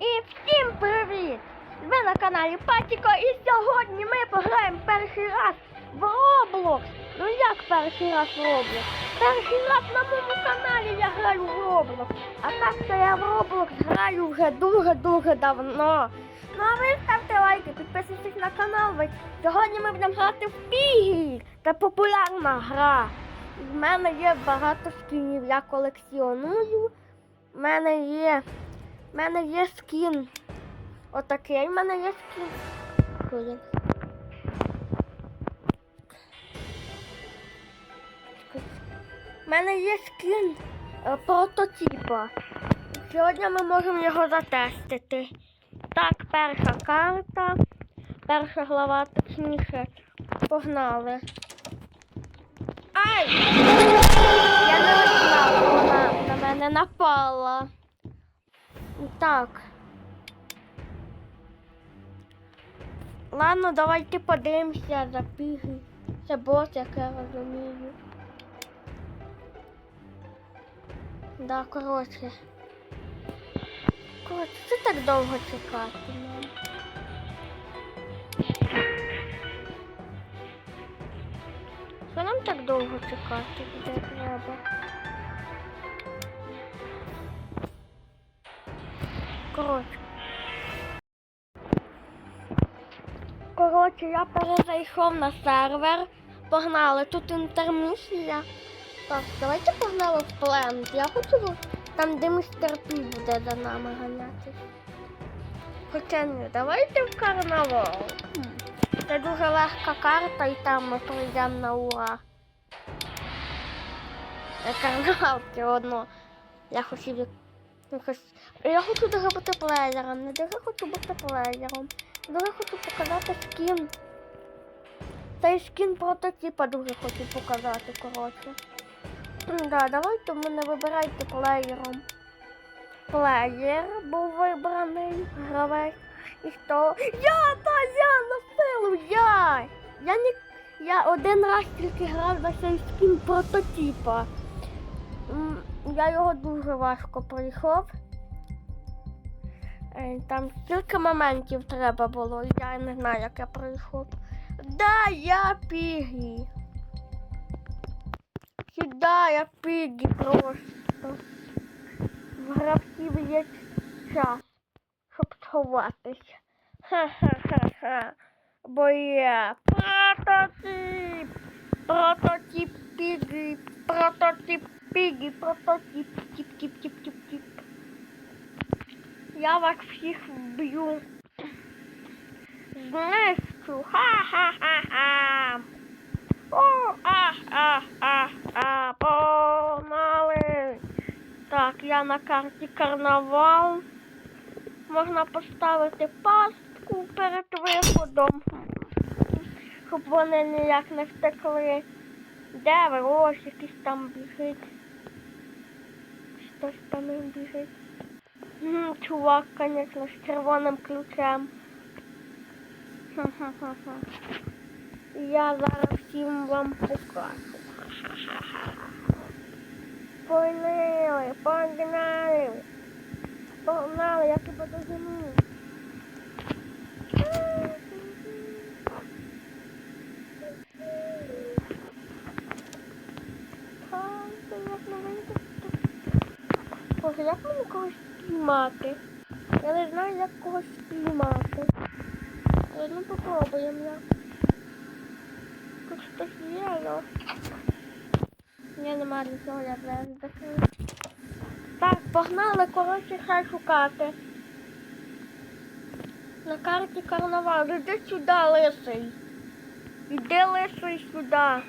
І всім привіт! Ви на каналі Патіко і сьогодні ми пограємо перший раз в Roblox. Ну як перший раз в Roblox? Перший раз на моєму каналі я граю в Roblox. А так то я в Roblox граю вже дуже-дуже давно. Ну а ви ставте лайки, підписуйтесь на канал. ведь Сьогодні ми будемо грати в Пігі. Це популярна гра. В мене є багато скінів, я колекціоную. В мене є. В мене є скін. Отакий. В мене є скін. Блін. В мене є скін е, прототипа. Сьогодні ми можемо його затестити. Так, перша карта. Перша глава, точніше. Погнали. Ай! Я не знала, вона на мене напала. Так. Ладно, давайте подивимося за піги. Це бос, як я розумію. Да, коротше. Коротше, це так довго чекати нам. Що нам так довго чекати, де треба? Коротше. Коротше, я перезайшов на сервер. Погнали, тут інтермісія. Так, давайте погнали в плент. Я хочу там, де містер буде за нами ганятись. Хоча ні, давайте в карнавал. Це дуже легка карта і там ми прийдемо на ура. Карнавал все одно. Я хотів якось. Я хочу дуже бути плеєром, не дуже хочу бути плеєром. Дуже хочу показати скін. Цей скін прототипа дуже хочу показати, коротше. Да, давайте мене вибирайте плеєром. Плеєр був вибраний, гравець. І хто? Я, та я на силу, я! Я не. Я один раз тільки грав за цей скін прототипа. Я його дуже важко пройшов. Е, Там стільки моментів треба було, я не знаю, як я пройшов. Да, я пігі. Сюда я пігі просто. В гравців є час, щоб сховатися. Ха-ха-ха-ха. Бо я прототип. Прототип пігі. Прототип пігі. Прототип. Тіп-тіп-тіп-тіп-тіп. Я вас всіх вб'ю. Знищу. Ха-ха-ха-ха. О, а, а, а, а, погнали. Так, я на карті карнавал. Можна поставити пастку перед виходом, щоб вони ніяк не втекли. Де ви? Ось якийсь там біжить. Хтось ним біжить. Ну, Чувак, конечно, з червоним ключем. Ха-ха-ха-ха. Я зараз всім вам покажу. Погнали, погнали. Погнали, я тебе дожену. Боже, як мені когось спіймати? Я не знаю, як когось спіймати. Ну попробуємо як. Тут хтось є, але... Я не маю нічого, я закрию. Так, погнали, коротше, хай шукати. На карті карнавал. Іди сюди, лисий. Іди лисий сюди.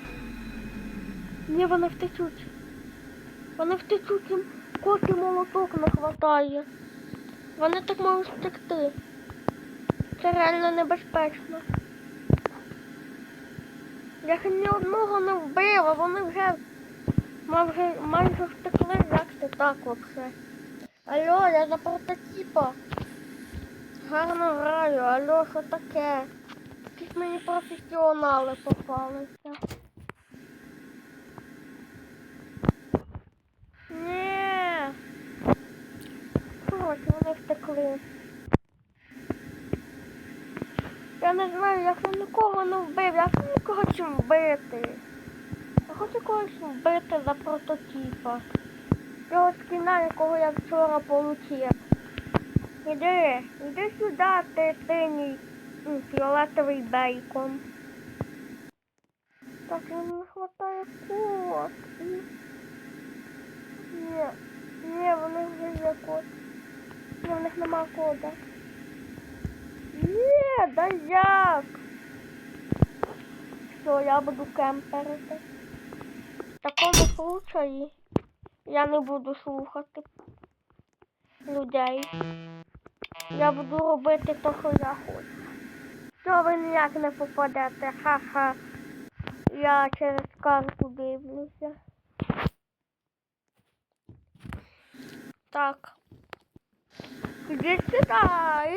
Ні, вони втечуть. Вони втечуть, їм коти молоток не хватає. Вони так можуть втекти. Це реально небезпечно. Я ще ні одного не вбила, вони вже майже, майже втекли, як це так вообще. Алло, я за прототипа. Гарно граю, алло, що таке? Якісь мені професіонали попалися. ось вони втекли. Я не знаю, як він нікого не вбив, я він нікого чим вбити. Я хочу когось вбити за прототипа. Його скіна, якого я вчора получив. Іди, іди сюди, ти синій фіолетовий бейкон. Так, йому не вистачає кот. Ні, ні, вони вже є кот. Ні, в них нема кода. Ні, да як? Все, я буду кемперити. В такому случаї я не буду слухати людей. Я буду робити те, що я хочу. Що ви ніяк не попадете? Ха-ха. Я через карту дивлюся. Так. Ідіть сюди,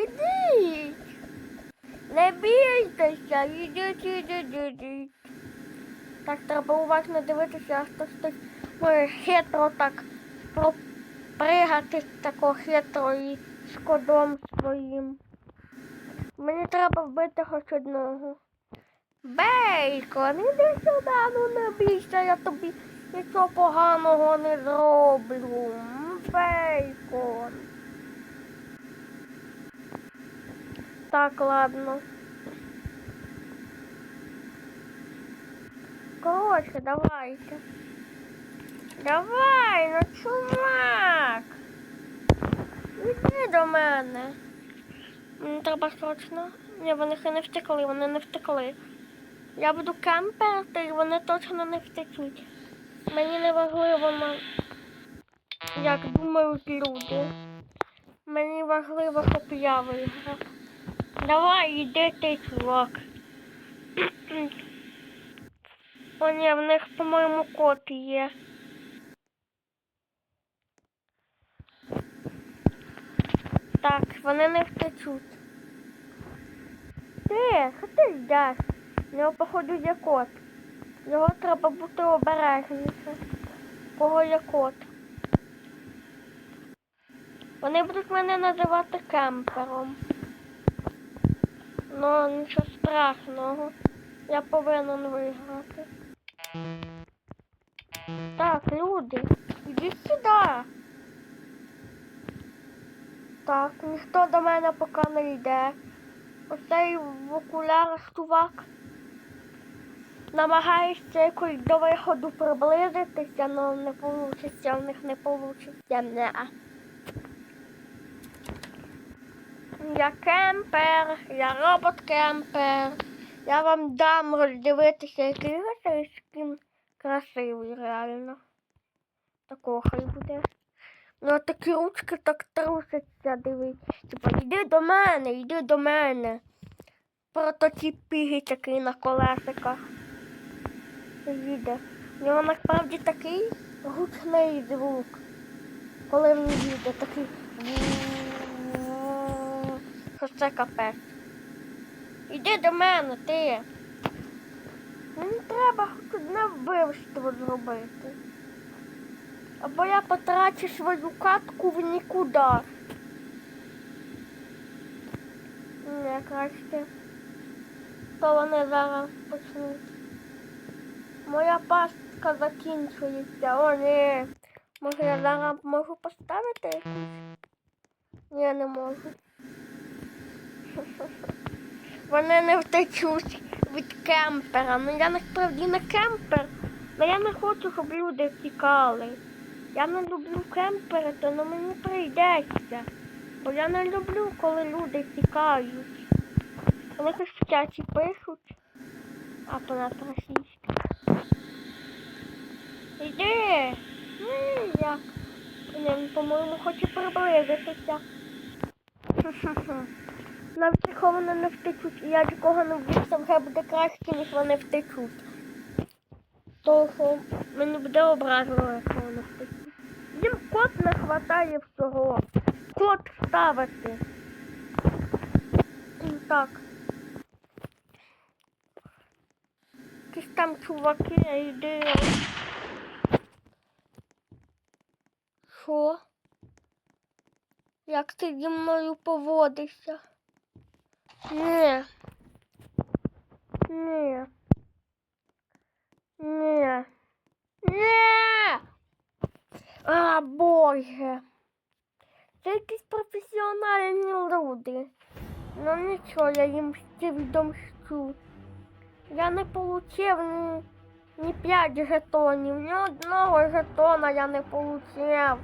ідіть. Не бійтеся, ідіть, ідіть, ідіть. Так, треба уважно дивитися, а хтось хтось може хитро так пропригати тако хитро і з кодом своїм. Мені треба вбити хоч одного. Бейкон, іди сюди, ну не бійся, я тобі нічого поганого не зроблю. М, Бейкон. Так, ладно. Коротше, давайте. Давай, ну чувак. Іди до мене. Мені треба срочно. Ні, вони ще не втекли, вони не втекли. Я буду кемперити, і вони точно не втечуть. Мені не важливо, як думають люди. Мені важливо, щоб я виграв. Давай, іди ти, чувак. О, ні, в них, по-моєму, кот є. Так, вони не втечуть. Ти, що ти йдеш? В нього, походу, є кот. Його треба бути обережніше. У Кого є кот? Вони будуть мене називати кемпером. Ну, нічого страшного. Я повинен виграти. Так, люди, ідіть сюди. Так, ніхто до мене поки не йде. Оцей в окулярах чувак намагається якось до виходу приблизитися, але не вийде, в них не вийде. Не. Я кемпер, я робот-кемпер. Я вам дам роздивитися, який скін красивий, реально. Такого хай буде. Ну такі ручки так трусяться, дивись. Типа, йди до мене, йди до мене. Прототип піги такий на колесиках. Їде. У нього насправді такий гучний звук. Коли він їде, такий. Що це капець. Іди до мене, ти. Мені треба хоч одне вбивство зробити. Або я потрачу свою катку в нікуди. Не краще. То вони зараз почнуть. Моя пастка закінчується. О, ні. Може я зараз можу поставити якусь? Ні, не можу. Вони не втечуть від кемпера. Ну я насправді не кемпер. але я не хочу, щоб люди втікали. Я не люблю кемперити, але мені прийдеться. Бо я не люблю, коли люди втікають. Вони щось в пишуть. А то на російське. Іди! Ну, як? Він, по-моєму, хоче приблизитися. Навіть якщо вони не втечуть, і я нікого не вбився, вже буде краще, ніж вони втечуть. Того мені буде образливо, якщо вони втечуть. Їм кот не хватає всього. Кот ставити. Так. Якісь там чуваки, йди. Що? Як ти зі мною поводишся? Ні. Ні. Ні. Ні. А, Боже. Це якісь професіональні люди. Ну нічого, я їм ще відомщу. Я не получив ні, ні 5 жетонів, ні одного жетона я не получив.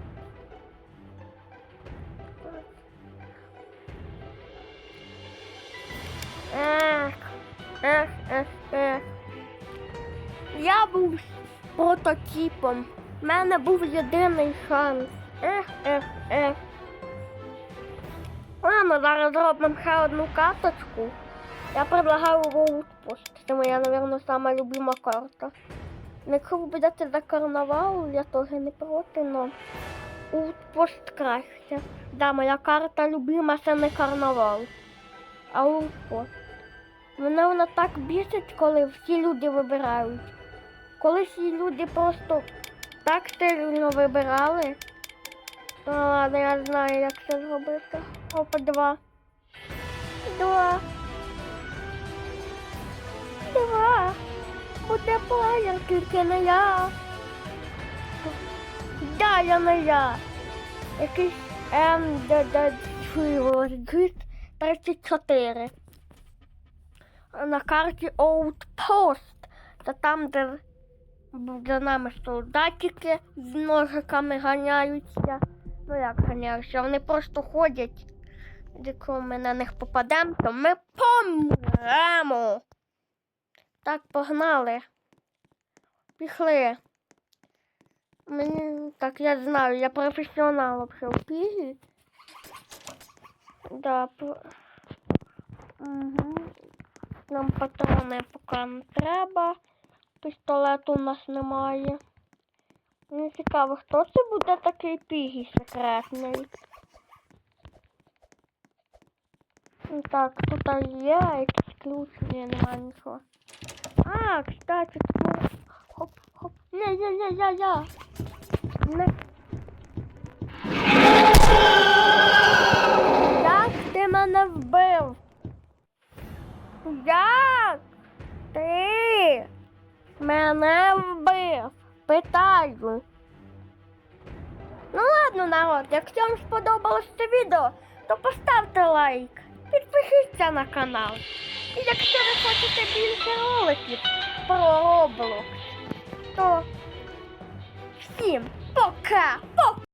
Ех, ех, ех. Я був прототипом. У мене був єдиний шанс. Ех, ех, ех. Ладно, зараз зробимо ще одну карточку. Я предлагаю Роудпост. Це моя, мабуть, сама любима карта. Якщо ви будете за карнавал, я теж не проти, но Outpost краще. Да, моя карта любима, це не карнавал. А Outpost. Мене вона так бісить, коли всі люди вибирають. Коли всі люди просто так сильно вибирали. Ну ладно, я знаю, як це зробити. Опа, два. Два. Два. Буде плеєр, тільки не я. Да, я не я. Якийсь МДД 34. На карті Outpost. Це там, де за нами солдатики з ножиками ганяються. Ну як ганяються, вони просто ходять. Якщо ми на них попадемо, то ми помремо. Так, погнали. Пішли. Мені так я знаю, я професіонал вообще в пігі. Да, по... угу. Нам патрони поки не треба. Пістолету у нас немає. Мені цікаво, хто це буде такий пігі секретний. Так, тут є якийсь ключ, ні, немає нічого. А, кстати, тут... Хоп, хоп. Не, я, я, я, я. Як ти мене вбив? Питаю. Ну ладно, народ, якщо вам сподобалось це відео, то поставте лайк, підпишіться на канал. І якщо ви хочете більше роликів про Roblox, то всім пока! Пока!